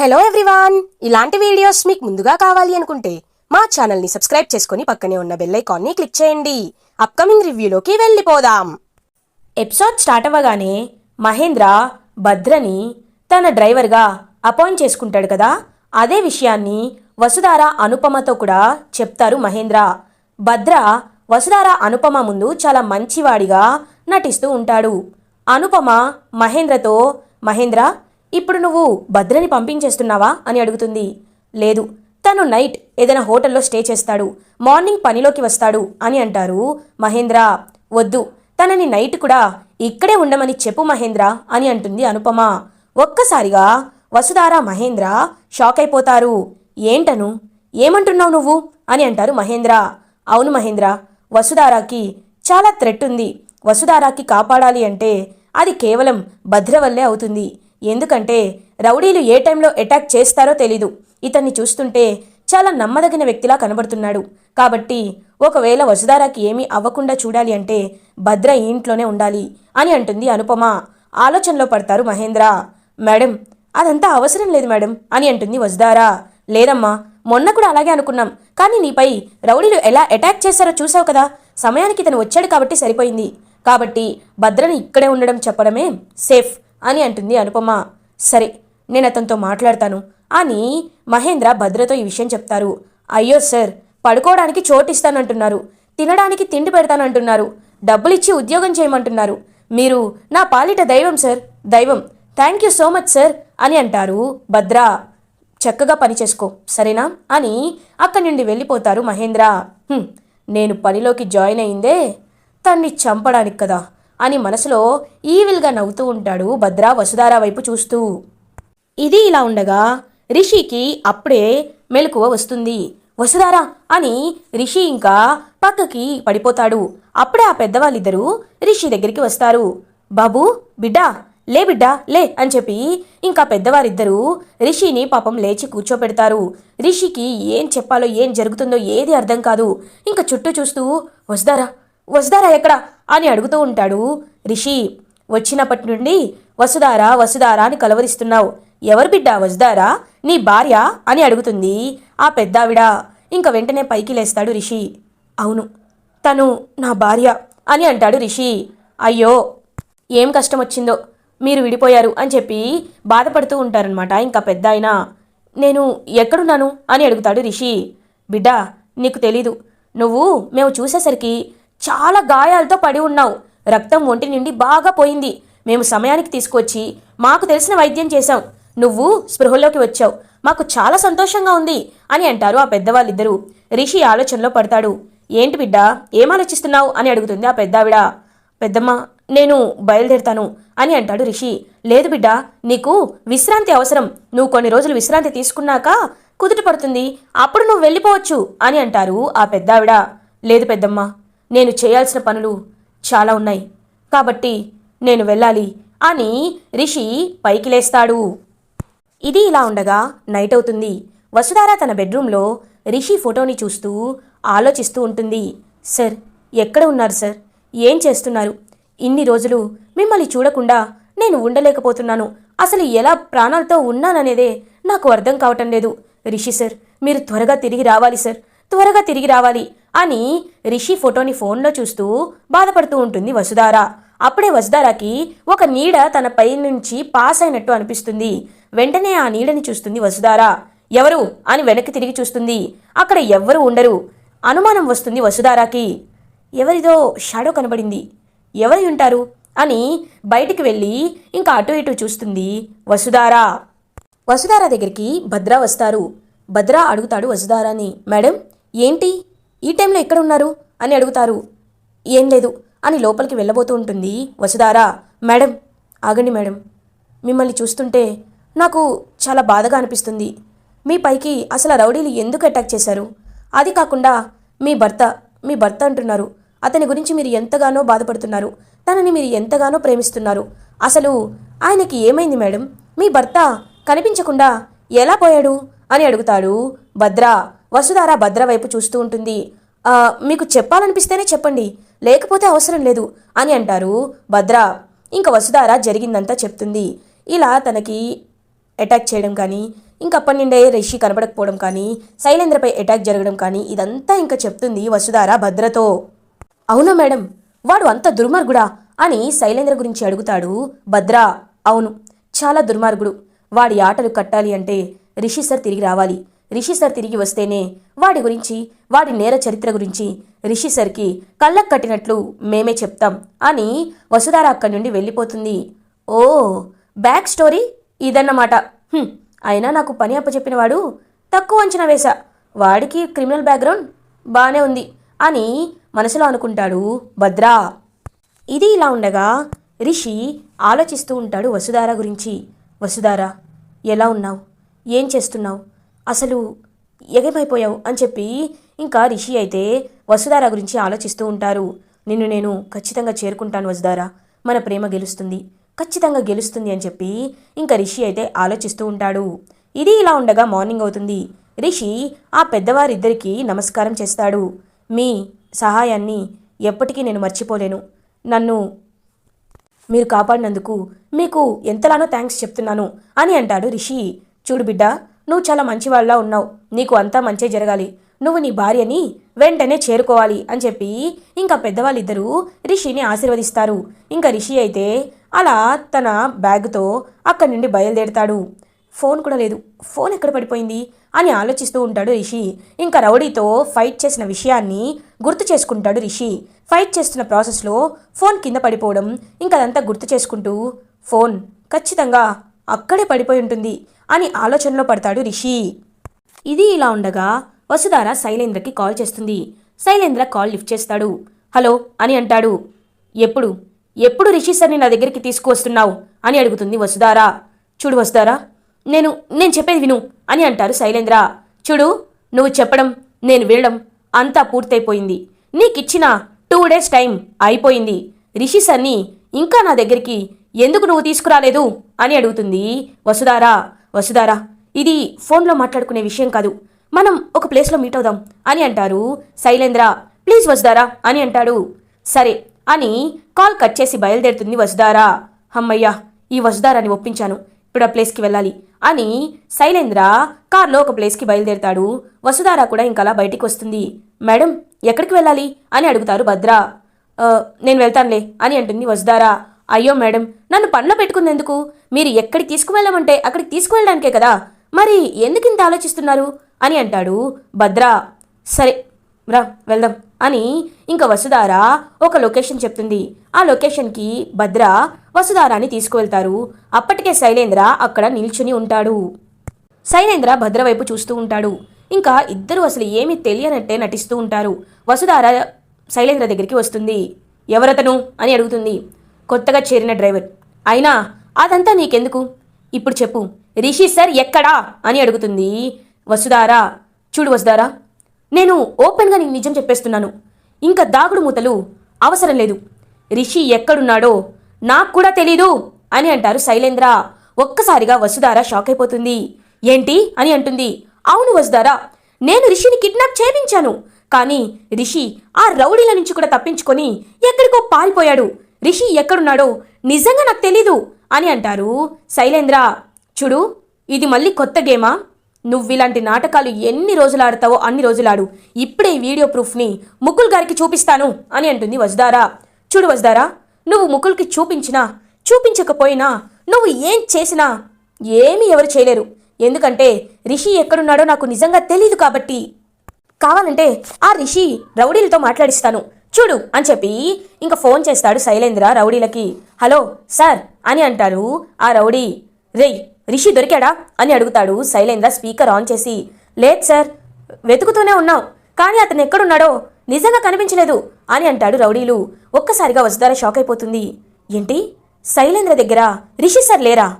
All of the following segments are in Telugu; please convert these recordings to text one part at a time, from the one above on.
హలో ఎవ్రీవాన్ ఇలాంటి వీడియోస్ మీకు ముందుగా కావాలి అనుకుంటే మా ఛానల్ని సబ్స్క్రైబ్ చేసుకుని పక్కనే ఉన్న బెల్ ఐకాన్ని క్లిక్ చేయండి. అప్కమింగ్ రివ్యూలోకి వెళ్ళిపోదాం. ఎపిసోడ్ స్టార్ట్ అవ్వగానే మహేంద్ర భద్రని తన డ్రైవర్గా అపాయింట్ చేసుకుంటాడు కదా? అదే విషయాన్ని వసుధార అనుపమతో కూడా చెప్తారు మహేంద్ర. భద్ర వసుధార అనుపమ ముందు చాలా మంచివాడిగా నటిస్తూ ఉంటాడు. అనుపమ మహేంద్రతో మహేంద్ర ఇప్పుడు నువ్వు భద్రని పంపించేస్తున్నావా? అని అడుగుతుంది. లేదు తను నైట్ ఏదైనా హోటల్లో స్టే చేస్తాడు మార్నింగ్ పనిలోకి వస్తాడు అని అంటారు మహేంద్ర. వద్దు తనని నైట్ కూడా ఇక్కడే ఉండమని చెప్పు మహేంద్ర అని అంటుంది అనుపమ. ఒక్కసారిగా వసుధార మహేంద్ర షాక్ అయిపోతారు. ఏంటను? ఏమంటున్నావు నువ్వు? అని అంటారు మహేంద్ర. అవును మహేంద్ర వసుధారాకి చాలా థ్రెట్ ఉంది. వసుధారాకి కాపాడాలి అంటే అది కేవలం భద్ర వల్లే అవుతుంది. ఎందుకంటే రౌడీలు ఏ టైంలో అటాక్ చేస్తారో తెలీదు. ఇతన్ని చూస్తుంటే చాలా నమ్మదగిన వ్యక్తిలా కనబడుతున్నాడు. కాబట్టి ఒకవేళ వసుధారాకి ఏమీ అవ్వకుండా చూడాలి అంటే భద్ర ఇంట్లోనే ఉండాలి అని అంటుంది అనుపమ. ఆలోచనలో పడతారు మహేంద్ర. మేడం అదంతా అవసరం లేదు మేడం అని అంటుంది వసుధారా. లేదమ్మా మొన్న కూడా అలాగే అనుకున్నాం. కానీ నీపై రౌడీలు ఎలా అటాక్ చేశారో చూసావు కదా. సమయానికి ఇతను వచ్చాడు కాబట్టి సరిపోయింది. కాబట్టి భద్రని ఇక్కడే ఉండడం చెప్పడమే సేఫ్ అని అంటుంది అనుపమ. సరే నేను అతనితో మాట్లాడతాను. అని మహేంద్ర భద్రతో ఈ విషయం చెప్తారు. అయ్యో సార్ పడుకోవడానికి చోటిస్తానంటున్నారు. తినడానికి తిండి పెడతానంటున్నారు. డబ్బులిచ్చి ఉద్యోగం చేయమంటున్నారు. మీరు నా పాలిట దైవం సార్ దైవం. Thank you so much sir అని అంటారు భద్ర. చక్కగా పని చేసుకో సరేనా? అని అక్కడి నుండి వెళ్ళిపోతారు మహేంద్ర. నేను పనిలోకి జాయిన్ అయిందే తన్ని చంపడానికి కదా. అని మనసులో ఈవిల్గా నవ్వుతూ ఉంటాడు భద్ర వసుధార వైపు చూస్తూ. ఇది ఇలా ఉండగా రిషికి అప్పుడే మెలకువ వస్తుంది. వసుధారా అని రిషి ఇంకా పక్కకి పడిపోతాడు. అప్పుడే ఆ పెద్దవాళ్ళిద్దరూ రిషి దగ్గరికి వస్తారు. బాబు బిడ్డా లే బిడ్డా లే అని చెప్పి ఇంకా పెద్దవారిద్దరూ రిషిని పాపం లేచి కూర్చోపెడతారు. రిషికి ఏం చెప్పాలో ఏం జరుగుతుందో ఏది అర్థం కాదు. ఇంకా చుట్టూ చూస్తూ వసుధారా వసుధారా ఎక్కడా? అని అడుగుతూ ఉంటాడు. రిషి వచ్చినప్పటి నుండి వసుధారా వసుధారా అని కలవరిస్తున్నావు. ఎవరు బిడ్డ వసుధారా? నీ భార్య? అని అడుగుతుంది ఆ పెద్దావిడ. ఇంక వెంటనే పైకి లేస్తాడు రిషి. అవును తను నా భార్య అని అంటాడు రిషి. అయ్యో ఏం కష్టం వచ్చిందో మీరు విడిపోయారు అని చెప్పి బాధపడుతూ ఉంటారనమాట ఇంకా పెద్ద అయినా నేను ఎక్కడున్నాను? అని అడుగుతాడు రిషి. బిడ్డా నీకు తెలీదు. నువ్వు మేము చూసేసరికి చాలా గాయాలతో పడి ఉన్నావు. రక్తం ఒంటి నుండి బాగా పోయింది. మేము సమయానికి తీసుకొచ్చి మాకు తెలిసిన వైద్యం చేశాం. నువ్వు స్పృహలోకి వచ్చావు. మాకు చాలా సంతోషంగా ఉంది అని అంటారు ఆ పెద్దవాళ్ళిద్దరూ. రిషి ఆలోచనలో పడతాడు. ఏంటి బిడ్డా ఏం ఆలోచిస్తున్నావు అని అడుగుతుంది ఆ పెద్దావిడ. పెద్దమ్మ నేను బయలుదేరుతాను అని అంటాడు రిషి. లేదు బిడ్డ నీకు విశ్రాంతి అవసరం. నువ్వు కొన్ని రోజులు విశ్రాంతి తీసుకున్నాక కుదుట పడుతుంది. అప్పుడు నువ్వు వెళ్ళిపోవచ్చు అని అంటారు ఆ పెద్దావిడ. లేదు పెద్దమ్మ నేను చేయాల్సిన పనులు చాలా ఉన్నాయి. కాబట్టి నేను వెళ్ళాలి. అని రిషి పైకి లేస్తాడు. ఇది ఇలా ఉండగా నైట్ అవుతుంది. వసుధార తన బెడ్రూమ్లో రిషి ఫోటోని చూస్తూ ఆలోచిస్తూ ఉంటుంది. సార్ ఎక్కడ ఉన్నారు సార్? ఏం చేస్తున్నారు? ఇన్ని రోజులు మిమ్మల్ని చూడకుండా నేను ఉండలేకపోతున్నాను. అసలు ఎలా ప్రాణాలతో ఉన్నాననేదే నాకు అర్థం కావటం లేదు. రిషి సార్ మీరు త్వరగా తిరిగి రావాలి సార్. త్వరగా తిరిగి రావాలి. అని రిషి ఫోటోని ఫోన్లో చూస్తూ బాధపడుతూ ఉంటుంది వసుధార. అప్పుడే వసుధారాకి ఒక నీడ తన పై నుంచి పాస్ అయినట్టు అనిపిస్తుంది. వెంటనే ఆ నీడని చూస్తుంది వసుధార. ఎవరు? అని వెనక్కి తిరిగి చూస్తుంది. అక్కడ ఎవ్వరూ ఉండరు. అనుమానం వస్తుంది వసుధారాకి. ఎవరిదో షాడో కనబడింది. ఎవరై ఉంటారు? అని బయటికి వెళ్ళి ఇంకా అటు ఇటు చూస్తుంది వసుధార. వసుధార దగ్గరికి భద్ర వస్తారు. భద్ర అడుగుతాడు వసుధారాని. మేడం ఏంటి? ఈ టైంలో ఎక్కడ ఉన్నారు అని అడుగుతారు. ఏం లేదు అని లోపలికి వెళ్ళబోతూ ఉంటుంది వసుధార. మేడం ఆగండి మేడం. మిమ్మల్ని చూస్తుంటే నాకు చాలా బాధగా అనిపిస్తుంది. మీ పైకి అసలు రౌడీలు ఎందుకు అటాక్ చేశారు? అది కాకుండా మీ భర్త మీ భర్త అంటున్నారు. అతని గురించి మీరు ఎంతగానో బాధపడుతున్నారు. తనని మీరు ఎంతగానో ప్రేమిస్తున్నారు. అసలు ఆయనకి ఏమైంది మేడం? మీ భర్త కనిపించకుండా ఎలా పోయాడు? అని అడుగుతాడు భద్ర. వసుధార భద్ర వైపు చూస్తూ ఉంటుంది. మీకు చెప్పాలనిపిస్తేనే చెప్పండి. లేకపోతే అవసరం లేదు అని అంటారు భద్ర. ఇంకా వసుధార జరిగిందంతా చెప్తుంది. ఇలా తనకి అటాక్ చేయడం కానీ ఇంకా అప్పటి నుండే రిషి కనబడకపోవడం కానీ శైలేంద్రపై అటాక్ జరగడం కానీ ఇదంతా ఇంకా చెప్తుంది వసుధార భద్రతో. అవునా మేడం వాడు అంత దుర్మార్గుడా? అని శైలేంద్ర గురించి అడుగుతాడు భద్ర. అవును చాలా దుర్మార్గుడు. వాడి ఆటలు కట్టాలి అంటే రిషి సార్ తిరిగి రావాలి. రిషి సార్ తిరిగి వస్తేనే వాడి గురించి వాడి నేర చరిత్ర గురించి రిషి సార్కి కళ్ళకు కట్టినట్లు మేమే చెప్తాం అని వసుధార అక్కడి నుండి వెళ్ళిపోతుంది. ఓ బ్యాక్ స్టోరీ ఇదన్నమాట. అయినా నాకు పని అప్పచెప్పిన వాడు తక్కువ అంచనా వేశా. వాడికి క్రిమినల్ బ్యాక్గ్రౌండ్ బాగానే ఉంది అని మనసులో అనుకుంటాడు భద్రా. ఇది ఇలా ఉండగా రిషి ఆలోచిస్తూ ఉంటాడు వసుధార గురించి. వసుధార ఎలా ఉన్నావు? ఏం చేస్తున్నావు? అసలు ఎగమైపోయావు అని చెప్పి ఇంకా రిషి అయితే వసుధార గురించి ఆలోచిస్తూ ఉంటారు. నిన్ను నేను ఖచ్చితంగా చేరుకుంటాను వసుధార. మన ప్రేమ గెలుస్తుంది. ఖచ్చితంగా గెలుస్తుంది అని చెప్పి ఇంకా రిషి అయితే ఆలోచిస్తూ ఉంటాడు. ఇది ఇలా ఉండగా మార్నింగ్ అవుతుంది. రిషి ఆ పెద్దవారిద్దరికీ నమస్కారం చేస్తాడు. మీ సహాయాన్ని ఎప్పటికీ నేను మర్చిపోలేను. నన్ను మీరు కాపాడినందుకు మీకు ఎంతలానో థ్యాంక్స్ చెప్తున్నాను అని అంటాడు రిషి. చూడు బిడ్డ నువ్వు చాలా మంచివాళ్ళ ఉన్నావు. నీకు అంతా మంచే జరగాలి. నువ్వు నీ భార్యని వెంటనే చేరుకోవాలి అని చెప్పి ఇంకా పెద్దవాళ్ళిద్దరూ రిషిని ఆశీర్వదిస్తారు. ఇంకా రిషి అయితే అలా తన బ్యాగ్తో అక్కడి నుండి బయలుదేరుతాడు. ఫోన్ కూడా లేదు. ఫోన్ ఎక్కడ పడిపోయింది అని ఆలోచిస్తూ ఉంటాడు రిషి. ఇంకా రౌడీతో ఫైట్ చేసిన విషయాన్ని గుర్తు చేసుకుంటాడు రిషి. ఫైట్ చేస్తున్న ప్రాసెస్లో ఫోన్ కింద పడిపోవడం ఇంకా అదంతా గుర్తు చేసుకుంటూ ఫోన్ ఖచ్చితంగా అక్కడే పడిపోయి ఉంటుంది. అని ఆలోచనలో పడతాడు రిషి. ఇది ఇలా ఉండగా వసుధార శైలేంద్రకి కాల్ చేస్తుంది. శైలేంద్ర కాల్ లిఫ్ట్ చేస్తాడు. హలో అని అంటాడు. ఎప్పుడు? ఎప్పుడు రిషి సార్ని నా దగ్గరికి తీసుకువస్తున్నావు? అని అడుగుతుంది వసుధార. చూడు వసుధారా నేను నేను చెప్పేది విను అని అంటారు శైలేంద్ర. చూడు నువ్వు చెప్పడం నేను వినడం అంతా పూర్తయిపోయింది. నీకిచ్చిన టూ డేస్ టైం అయిపోయింది. రిషి సార్ని ఇంకా నా దగ్గరికి ఎందుకు నువ్వు తీసుకురాలేదు? అని అడుగుతుంది వసుధారా. వసుధారా ఇది ఫోన్లో మాట్లాడుకునే విషయం కాదు. మనం ఒక ప్లేస్లో మీట్ అవుదాం అని అంటారు శైలేంద్ర. ప్లీజ్ వసుధారా అని అంటాడు. సరే అని కాల్ కట్ చేసి బయలుదేరుతుంది వసుధారా. హమ్మయ్యా ఈ వసుధారాని ఒప్పించాను. ఇప్పుడు ఆ ప్లేస్కి వెళ్ళాలి అని శైలేంద్ర కార్లో ఒక ప్లేస్కి బయలుదేరుతాడు. వసుధారా కూడా ఇంకలా బయటికి వస్తుంది. మేడం ఎక్కడికి వెళ్ళాలి అని అడుగుతారు భద్ర. నేను వెళ్తానులే అని అంటుంది వసుధారా. అయ్యో మేడం నన్ను పనిలో పెట్టుకునేందుకు మీరు ఎక్కడికి తీసుకువెళ్ళమంటే అక్కడికి తీసుకువెళ్ళడానికే కదా? మరి ఎందుకు ఇంత ఆలోచిస్తున్నారు? అని అంటాడు భద్ర. సరే రా వెళ్దాం అని ఇంకా వసుధార ఒక లొకేషన్ చెప్తుంది. ఆ లొకేషన్కి భద్ర వసుధారాని తీసుకువెళ్తారు. అప్పటికే శైలేంద్ర అక్కడ నిల్చుని ఉంటాడు. శైలేంద్ర భద్ర వైపు చూస్తూ ఉంటాడు. ఇంకా ఇద్దరు అసలు ఏమీ తెలియనట్టే నటిస్తూ ఉంటారు. వసుధార శైలేంద్ర దగ్గరికి వస్తుంది. ఎవరతను? అని అడుగుతుంది. కొత్తగా చేరిన డ్రైవర్. అయినా అదంతా నీకెందుకు? ఇప్పుడు చెప్పు. రిషి సార్ ఎక్కడా? అని అడుగుతుంది. వసుదారా చూడు వసుధారా నేను ఓపెన్గా నీకు నిజం చెప్పేస్తున్నాను. ఇంకా దాగుడు మూతలు అవసరం లేదు. రిషి ఎక్కడున్నాడో నాకు కూడా తెలీదు అని అంటారు శైలేంద్ర. ఒక్కసారిగా వసుధార షాక్ అయిపోతుంది. ఏంటి? అని అంటుంది. అవును వసుధార నేను రిషిని కిడ్నాప్ చేయించాను. కానీ రిషి ఆ రౌడీల నుంచి కూడా తప్పించుకొని ఎక్కడికో పారిపోయాడు. రిషి ఎక్కడున్నాడో నిజంగా నాకు తెలీదు అని అంటారు. శైలేంద్ర చూడు ఇది మళ్ళీ కొత్త గేమా? నువ్వు ఇలాంటి నాటకాలు ఎన్ని రోజులు ఆడతావో అన్ని రోజులు ఆడు ఇప్పుడే వీడియో ప్రూఫ్ని ముకుల్ గారికి చూపిస్తాను అని అంటుంది వజ్దారా చూడు వజ్దారా నువ్వు ముకుల్కి చూపించినా చూపించకపోయినా నువ్వు ఏం చేసినా ఏమీ ఎవరు చేయలేరు. ఎందుకంటే రిషి ఎక్కడున్నాడో నాకు నిజంగా తెలియదు కాబట్టి. కావాలంటే ఆ రిషి రౌడీలతో మాట్లాడిస్తాను. చూడు అని చెప్పి ఇంకా ఫోన్ చేస్తాడు శైలేంద్ర రౌడీలకి. హలో సార్ అని అంటారు ఆ రౌడీ. రేయ్ రిషి దొరికాడా? అని అడుగుతాడు శైలేంద్ర స్పీకర్ ఆన్ చేసి. లేదు సార్ వెతుకుతూనే ఉన్నాం కానీ అతను ఎక్కడున్నాడో నిజంగా కనిపించలేదు అని అంటాడు రౌడీలు. ఒక్కసారిగా వసుధార షాక్ అయిపోతుంది. ఏంటి? శైలేంద్ర దగ్గర రిషి సార్ లేరా?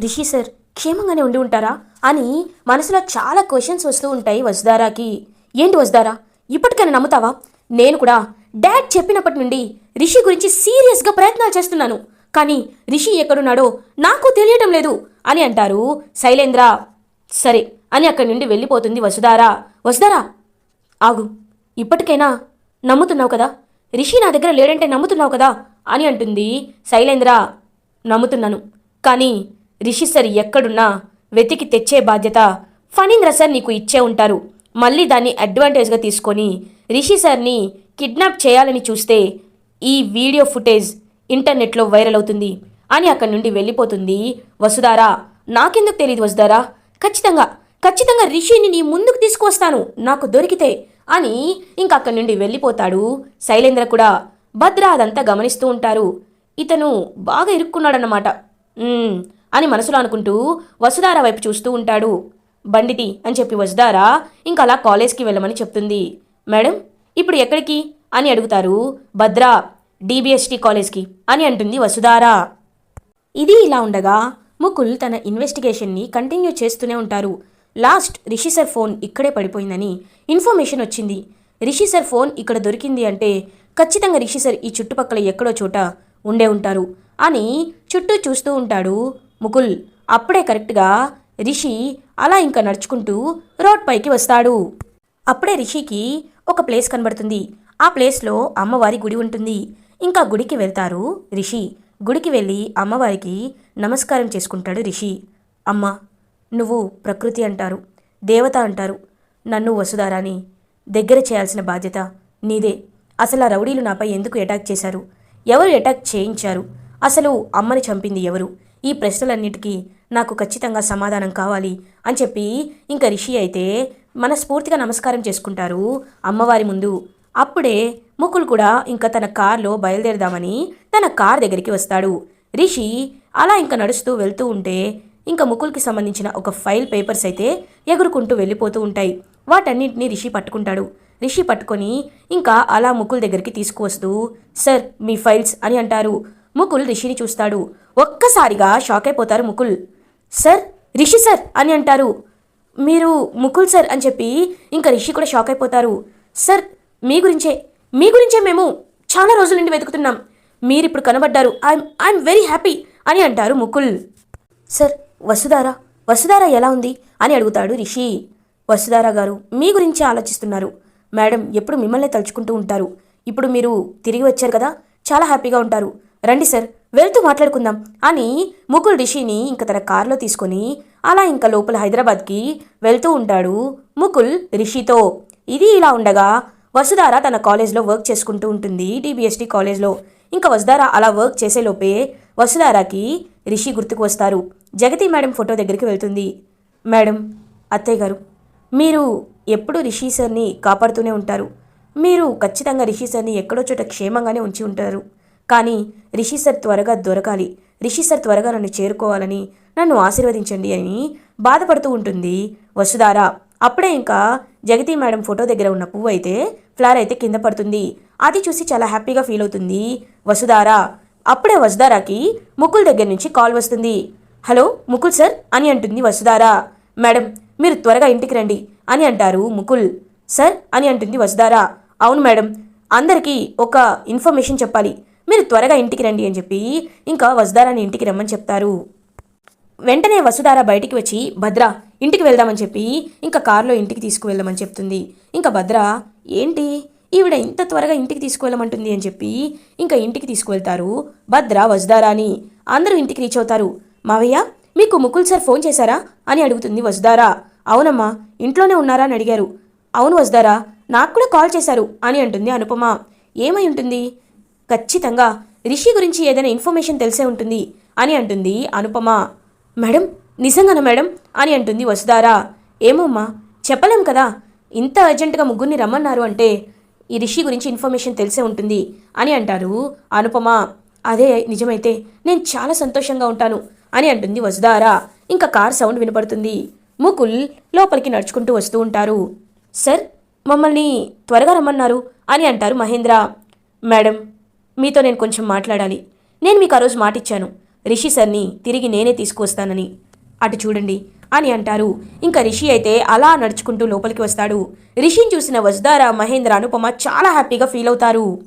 రిషి సార్ క్షేమంగానే ఉండి ఉంటారా? అని మనసులో చాలా క్వశ్చన్స్ వస్తూ ఉంటాయి వసుధారాకి. ఏంటి వసుధారా ఇప్పటికైనా నమ్ముతావా? నేను కూడా డాడ్ చెప్పినప్పటి నుండి రిషి గురించి సీరియస్గా ప్రయత్నాలు చేస్తున్నాను. కానీ రిషి ఎక్కడున్నాడో నాకు తెలియటం లేదు అని అంటారు శైలేంద్ర. సరే అని అక్కడి నుండి వెళ్ళిపోతుంది వసుధారా. వసుధారా ఆగు. ఇప్పటికైనా నమ్ముతున్నావు కదా? రిషి నా దగ్గర లేడంటే నమ్ముతున్నావు కదా? అని అంటుంది శైలేంద్ర. నమ్ముతున్నాను. కానీ రిషి సార్ ఎక్కడున్నా వెతికి తెచ్చే బాధ్యత ఫణీంద్ర సార్ నీకు ఇచ్చే ఉంటారు. మళ్ళీ దాన్ని అడ్వాంటేజ్గా తీసుకొని రిషి సార్ని కిడ్నాప్ చేయాలని చూస్తే ఈ వీడియో ఫుటేజ్ ఇంటర్నెట్లో వైరల్ అవుతుంది. అని అక్కడి నుండి వెళ్ళిపోతుంది వసుధారా. నాకెందుకు తెలియదు వసుధారా. ఖచ్చితంగా ఖచ్చితంగా రిషిని నీ ముందుకు తీసుకువస్తాను. నాకు దొరికితే అని ఇంక అక్కడి నుండి వెళ్ళిపోతాడు శైలేంద్ర కూడా. భద్ర అదంతా గమనిస్తూ ఉంటారు. ఇతను బాగా ఇరుక్కున్నాడన్నమాట. అని మనసులో అనుకుంటూ వసుధార వైపు చూస్తూ ఉంటాడు. బండితి అని చెప్పి వసుధార ఇంక అలా కాలేజ్కి వెళ్ళమని చెప్తుంది. మేడం ఇప్పుడు ఎక్కడికి? అని అడుగుతారు భద్ర డీబీఎస్టీ కాలేజ్కి అని అంటుంది వసుధారా. ఇది ఇలా ఉండగా ముకుల్ తన ఇన్వెస్టిగేషన్ని కంటిన్యూ చేస్తూనే ఉంటారు. లాస్ట్ రిషి సార్ ఫోన్ ఇక్కడే పడిపోయిందని ఇన్ఫర్మేషన్ వచ్చింది. రిషి సార్ ఫోన్ ఇక్కడ దొరికింది అంటే ఖచ్చితంగా రిషి సార్ ఈ చుట్టుపక్కల ఎక్కడో చోట ఉండే ఉంటారు అని చుట్టూ చూస్తూ ఉంటాడు ముకుల్. అప్పుడే కరెక్ట్గా రిషి అలా ఇంకా నడుచుకుంటూ రోడ్ పైకి వస్తాడు. అప్పుడే రిషికి ఒక ప్లేస్ కనబడుతుంది. ఆ ప్లేస్లో అమ్మవారి గుడి ఉంటుంది. ఇంకా గుడికి వెళ్తారు రిషి. గుడికి వెళ్ళి అమ్మవారికి నమస్కారం చేసుకుంటాడు రిషి. అమ్మ నువ్వు ప్రకృతి అంటారు దేవత అంటారు నన్ను వసుధారాని దగ్గర చేయాల్సిన బాధ్యత నీదే. అసలు ఆ రౌడీలు నాపై ఎందుకు అటాక్ చేశారు? ఎవరు అటాక్ చేయించారు? అసలు అమ్మని చంపింది ఎవరు? ఈ ప్రశ్నలన్నిటికీ నాకు ఖచ్చితంగా సమాధానం కావాలి అని చెప్పి ఇంకా రిషి అయితే మనస్ఫూర్తిగా నమస్కారం చేసుకుంటారు అమ్మవారి ముందు. అప్పుడే ముకుల్ కూడా ఇంకా తన కార్లో బయలుదేరదామని తన కార్ దగ్గరికి వస్తాడు. రిషి అలా ఇంకా నడుస్తూ వెళ్తూ ఉంటే ఇంకా ముకుల్కి సంబంధించిన ఒక ఫైల్ పేపర్స్ అయితే ఎగురుకుంటూ వెళ్ళిపోతూ ఉంటాయి. వాటన్నింటినీ రిషి పట్టుకుంటాడు. రిషి పట్టుకొని ఇంకా అలా ముకుల్ దగ్గరికి తీసుకువస్తూ సార్ మీ ఫైల్స్ అని అంటారు. ముకుల్ రిషిని చూస్తాడు. ఒక్కసారిగా షాక్ అయిపోతారు ముకుల్. సార్ రిషి సార్ అని అంటారు. మీరు ముకుల్ సార్ అని చెప్పి ఇంకా రిషి కూడా షాక్ అయిపోతారు. సార్ మీ గురించే. మీ గురించే మేము చాలా రోజుల నుండి వెతుకుతున్నాం. మీరు ఇప్పుడు కనబడ్డారు ఐఎమ్ ఐఎమ్ వెరీ హ్యాపీ అని అంటారు ముకుల్. సార్ వసుధారా వసుధార ఎలా ఉంది అని అడుగుతాడు రిషి. వసుధార గారు మీ గురించి ఆలోచిస్తున్నారు. మేడం ఎప్పుడు మిమ్మల్ని తలుచుకుంటూ ఉంటారు. ఇప్పుడు మీరు తిరిగి వచ్చారు కదా చాలా హ్యాపీగా ఉంటారు. రండి సార్ వెళ్తూ మాట్లాడుకుందాం అని ముకుల్ రిషిని ఇంక తన కారులో తీసుకొని అలా ఇంకా లోపల హైదరాబాద్కి వెళ్తూ ఉంటాడు ముకుల్ రిషితో. ఇది ఇలా ఉండగా వసుధార తన కాలేజ్లో వర్క్ చేసుకుంటూ ఉంటుంది డిబిఎస్టీ కాలేజ్లో. ఇంకా వసుధార అలా వర్క్ చేసేలోపే వసుధారాకి రిషి గుర్తుకు వస్తారు. జగతి మేడం ఫోటో దగ్గరికి వెళ్తుంది. మేడం అత్తయ్య గారు మీరు ఎప్పుడూ రిషి సార్ని కాపాడుతూనే ఉంటారు. మీరు ఖచ్చితంగా రిషి సార్ని ఎక్కడో చోట క్షేమంగానే ఉంచి ఉంటారు. కానీ రిషి సార్ త్వరగా దొరకాలి. రిషి సార్ త్వరగా నన్ను చేరుకోవాలని నన్ను ఆశీర్వదించండి అని బాధపడుతూ ఉంటుంది వసుధార. అప్పుడే ఇంకా జగతి మేడం ఫోటో దగ్గర ఉన్న పువ్వు అయితే ఫ్లవర్ అయితే కింద పడుతుంది. అది చూసి చాలా హ్యాపీగా ఫీల్ అవుతుంది వసుధార. అప్పుడే వసుధారాకి ముకుల్ దగ్గర నుంచి కాల్ వస్తుంది. హలో ముకుల్ సార్ అని అంటుంది వసుధార. మేడం మీరు త్వరగా ఇంటికి రండి అని అంటారు ముకుల్. సార్ అని అంటుంది వసుధార. అవును మేడం అందరికీ ఒక ఇన్ఫర్మేషన్ చెప్పాలి. మీరు త్వరగా ఇంటికి రండి అని చెప్పి ఇంకా వసుధారాని ఇంటికి రమ్మని చెప్తారు. వెంటనే వసుధార బయటికి వచ్చి భద్ర ఇంటికి వెళ్దామని చెప్పి ఇంకా కారులో ఇంటికి తీసుకువెళ్ళమని చెప్తుంది. ఇంకా భద్ర ఏంటి? ఈవిడ ఇంత త్వరగా ఇంటికి తీసుకువెళ్ళమంటుంది అని చెప్పి ఇంకా ఇంటికి తీసుకువెళ్తారు. భద్ర వసుధారాని అందరూ ఇంటికి రీచ్ అవుతారు. మావయ్య మీకు ముకుల్ సార్ ఫోన్ చేశారా? అని అడుగుతుంది వసుధారా. అవునమ్మా ఇంట్లోనే ఉన్నారా అని అడిగారు. అవును వసుధారా నాకు కూడా కాల్ చేశారు అని అంటుంది అనుపమ. ఏమై ఉంటుంది? ఖచ్చితంగా రిషి గురించి ఏదైనా ఇన్ఫర్మేషన్ తెలిసే ఉంటుంది అని అంటుంది అనుపమ. మేడం నిజంగానా మేడం? అని అంటుంది వసుధారా. ఏమోమ్మా చెప్పలేం కదా? ఇంత అర్జెంటుగా ముగ్గురిని రమ్మన్నారు అంటే ఈ రిషి గురించి ఇన్ఫర్మేషన్ తెలిసే ఉంటుంది అని అంటారు అనుపమ. అదే నిజమైతే నేను చాలా సంతోషంగా ఉంటాను అని అంటుంది వసుధారా. ఇంకా కార్ సౌండ్ వినపడుతుంది. ముకుల్ లోపలికి నడుచుకుంటూ వస్తూ ఉంటారు. సార్ మమ్మల్ని త్వరగా రమ్మన్నారు అని అంటారు మహేంద్ర. మేడం మీతో నేను కొంచెం మాట్లాడాలి. నేను మీకు ఆ రోజు మాటిచ్చాను. రిషి సార్ని తిరిగి నేనే తీసుకువస్తానని. అటు చూడండి అని అంటారు. ఇంకా రిషి అయితే అలా నడుచుకుంటూ లోపలికి వస్తాడు. రిషిని చూసిన వసుధార మహేంద్ర అనుపమ చాలా హ్యాపీగా ఫీల్ అవుతారు.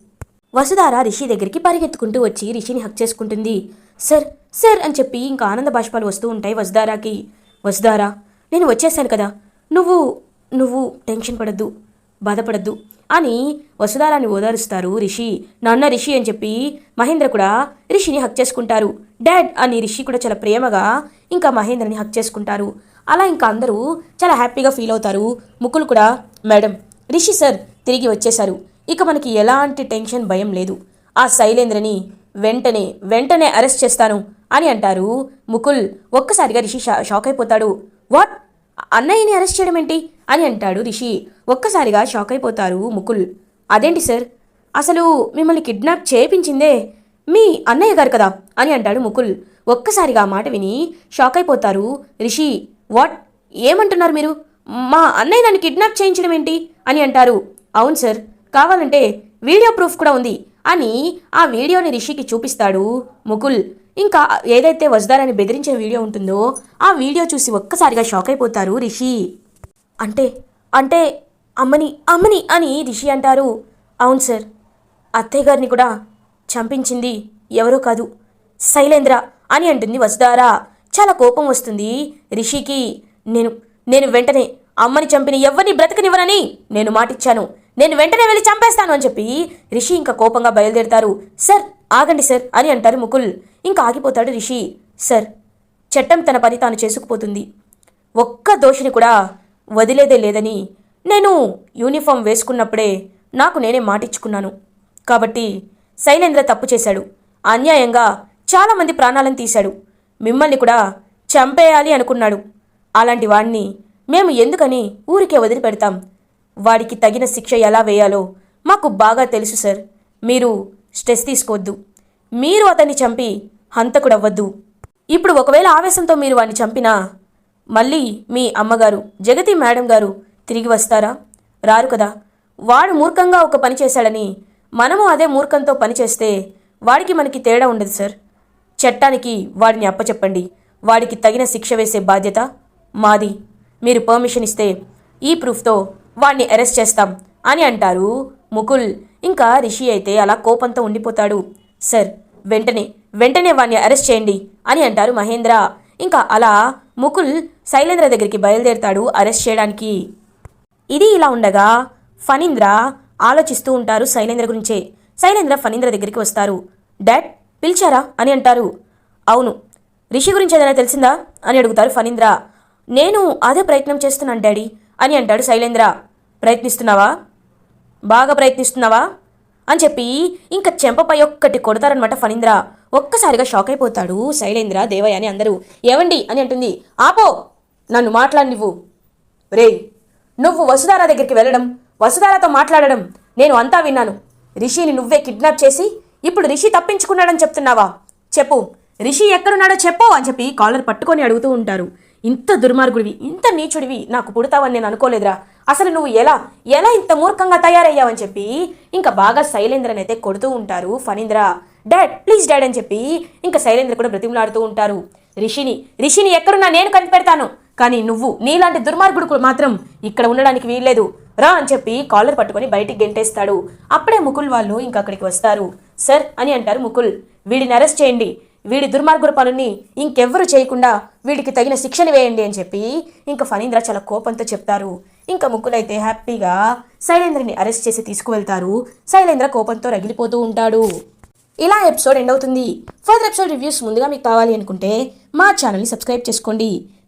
వసుధార రిషి దగ్గరికి పరిగెత్తుకుంటూ వచ్చి రిషిని హక్ చేసుకుంటుంది. సార్ సార్ అని చెప్పి ఇంకా ఆనంద బాష్పాలు వస్తూ ఉంటాయి వసుధారాకి. వసుధారా నేను వచ్చేసాను కదా. నువ్వు నువ్వు టెన్షన్ పడద్దు బాధపడద్దు. అని వసుధారాన్ని ఓదారుస్తారు రిషి. నాన్న రిషి అని చెప్పి మహేంద్ర కూడా రిషిని హక్ చేసుకుంటారు. డాడ్ అని రిషి కూడా చాలా ప్రేమగా ఇంకా మహేంద్రని హక్ చేసుకుంటారు. అలా ఇంకా అందరూ చాలా హ్యాపీగా ఫీల్ అవుతారు. ముకుల్ కూడా మేడం రిషి సార్ తిరిగి వచ్చేశారు. ఇక మనకి ఎలాంటి టెన్షన్ భయం లేదు. ఆ శైలేంద్రని వెంటనే వెంటనే అరెస్ట్ చేస్తాను అని అంటారు. ముకుల్ ఒక్కసారిగా రిషి షా షాక్ అయిపోతాడు. వాట్? అన్నయ్యని అరెస్ట్ చేయడం ఏంటి అని అంటాడు రిషి. ఒక్కసారిగా షాక్ అయిపోతారు ముకుల్. అదేంటి సార్? అసలు మిమ్మల్ని కిడ్నాప్ చేయించిందే మీ అన్నయ్య గారు కదా? అని అంటాడు ముకుల్. ఒక్కసారిగా మాట విని షాక్ అయిపోతారు. రిషి వాట్? ఏమంటున్నారు మీరు? మా అన్నయ్య నన్ను కిడ్నాప్ చేయించడం ఏంటి? అని అంటారు. అవును సార్ కావాలంటే వీడియో ప్రూఫ్ కూడా ఉంది అని ఆ వీడియోని రిషికి చూపిస్తాడు ముకుల్. ఇంకా ఏదైతే వజ్దారాన్ని బెదిరించే వీడియో ఉంటుందో ఆ వీడియో చూసి ఒక్కసారిగా షాక్ అయిపోతారు రిషి. అంటే అంటే అమ్మని అమ్మని అని రిషి అంటారు. అవును సార్ అత్తయ్య గారిని కూడా చంపించింది ఎవరో కాదు శైలేంద్ర అని అంటుంది వసుధారా. చాలా కోపం వస్తుంది రిషికి. నేను నేను వెంటనే అమ్మని చంపిన ఎవరిని బ్రతకనివ్వనని నేను మాటిచ్చాను. నేను వెంటనే వెళ్ళి చంపేస్తాను అని చెప్పి రిషి ఇంకా కోపంగా బయలుదేరతారు. సార్ ఆగండి సార్ అని అంటారు ముకుల్. ఇంకా ఆగిపోతాడు రిషి. సార్ చట్టం తన పని తాను చేసుకుపోతుంది. ఒక్క దోషిని కూడా వదిలేదే లేదని నేను యూనిఫామ్ వేసుకున్నప్పుడే నాకు నేనే మాటిచ్చుకున్నాను. కాబట్టి శైలేంద్ర తప్పు చేశాడు. అన్యాయంగా చాలామంది ప్రాణాలను తీశాడు. మిమ్మల్ని కూడా చంపేయాలి అనుకున్నాడు. అలాంటి వాణ్ణి మేము ఎందుకని ఊరికే వదిలిపెడతాం? వాడికి తగిన శిక్ష ఎలా వేయాలో మాకు బాగా తెలుసు సార్. మీరు స్ట్రెస్ తీసుకోవద్దు. మీరు అతన్ని చంపి హంతకుడవ్వద్దు. ఇప్పుడు ఒకవేళ ఆవేశంతో మీరు వాడిని చంపినా మళ్ళీ మీ అమ్మగారు జగతి మేడం గారు తిరిగి వస్తారా? రారు కదా. వాడు మూర్ఖంగా ఒక పని చేశాడని మనము అదే మూర్ఖంతో పనిచేస్తే వాడికి మనకి తేడా ఉండదు సార్. చట్టానికి వాడిని అప్పచెప్పండి. వాడికి తగిన శిక్ష వేసే బాధ్యత మాది. మీరు పర్మిషన్ ఇస్తే ఈ ప్రూఫ్తో వాడిని అరెస్ట్ చేస్తాం అని అంటారు ముకుల్. ఇంకా రిషి అయితే అలా కోపంతో ఉండిపోతాడు. సార్ వెంటనే వెంటనే వాడిని అరెస్ట్ చేయండి అని అంటారు మహేంద్ర. ఇంకా అలా ముకుల్ శైలేంద్ర దగ్గరికి బయలుదేరతాడు అరెస్ట్ చేయడానికి. ఇది ఇలా ఉండగా ఫణీంద్ర ఆలోచిస్తూ ఉంటారు శైలేంద్ర గురించే. శైలేంద్ర ఫణీంద్ర దగ్గరికి వస్తారు. డాడ్ పిలిచారా? అని అంటారు. అవును. రిషి గురించి ఏదైనా తెలిసిందా? అని అడుగుతారు ఫణీంద్ర. నేను అదే ప్రయత్నం చేస్తున్నాను డాడీ అని అంటాడు శైలేంద్ర. ప్రయత్నిస్తున్నావా? బాగా ప్రయత్నిస్తున్నావా? అని చెప్పి ఇంకా చెంపపై ఒక్కటి కొడతారనమాట ఫణీంద్ర. ఒక్కసారిగా షాక్ అయిపోతాడు శైలేంద్ర దేవయ్య అని అందరూ. ఏవండి? అని అంటుంది. ఆపో! నన్ను మాట్లాడినివ్వు. రే నువ్వు వసుధార దగ్గరికి వెళ్ళడం వసుధారతో మాట్లాడడం నేను అంతా విన్నాను. రిషిని నువ్వే కిడ్నాప్ చేసి ఇప్పుడు రిషి తప్పించుకున్నాడని చెప్తున్నావా? చెప్పు. రిషి ఎక్కడున్నాడో చెప్పు అని చెప్పి కాలర్ పట్టుకొని అడుగుతూ ఉంటారు. ఇంత దుర్మార్గుడివి ఇంత నీచుడివి నాకు పుడతావని నేను అనుకోలేదురా. అసలు నువ్వు ఎలా ఎలా ఇంత మూర్ఖంగా తయారయ్యావని చెప్పి ఇంకా బాగా శైలేంద్రని అయితే కొడుతూ ఉంటారు ఫణీంద్ర. డాడ్ ప్లీజ్ డాడ్ అని చెప్పి ఇంకా శైలేంద్ర కూడా బ్రతిమలాడుతూ ఉంటారు. రిషిని రిషిని ఎక్కడున్నా నేను కనిపెడతాను. కానీ నువ్వు నీలాంటి దుర్మార్గుడు మాత్రం ఇక్కడ ఉండడానికి వీల్లేదు. రా అని చెప్పి కాలర్ పట్టుకొని బయటికి గెంటేస్తాడు. అప్పుడే ముకుల్ వాళ్ళు ఇంకా అక్కడికి వస్తారు. సార్ అని అంటారు ముకుల్. వీడిని అరెస్ట్ చేయండి. వీడి దుర్మార్గుల పనుని ఇంకెవ్వరు చేయకుండా వీడికి తగిన శిక్షణ వేయండి అని చెప్పి ఇంకా ఫణీంద్ర చాలా కోపంతో చెప్తారు. ఇంకా ముకుల్ హ్యాపీగా శైలేంద్రని అరెస్ట్ చేసి తీసుకువెళ్తారు. శైలేంద్ర కోపంతో రగిలిపోతూ ఉంటాడు. ఇలా ఎపిసోడ్ ఎండ్ అవుతుంది. ఫర్దర్ ఎపిసోడ్ రివ్యూస్ ముందుగా మీకు కావాలి అనుకుంటే మా ఛానల్ని సబ్స్క్రైబ్ చేసుకోండి.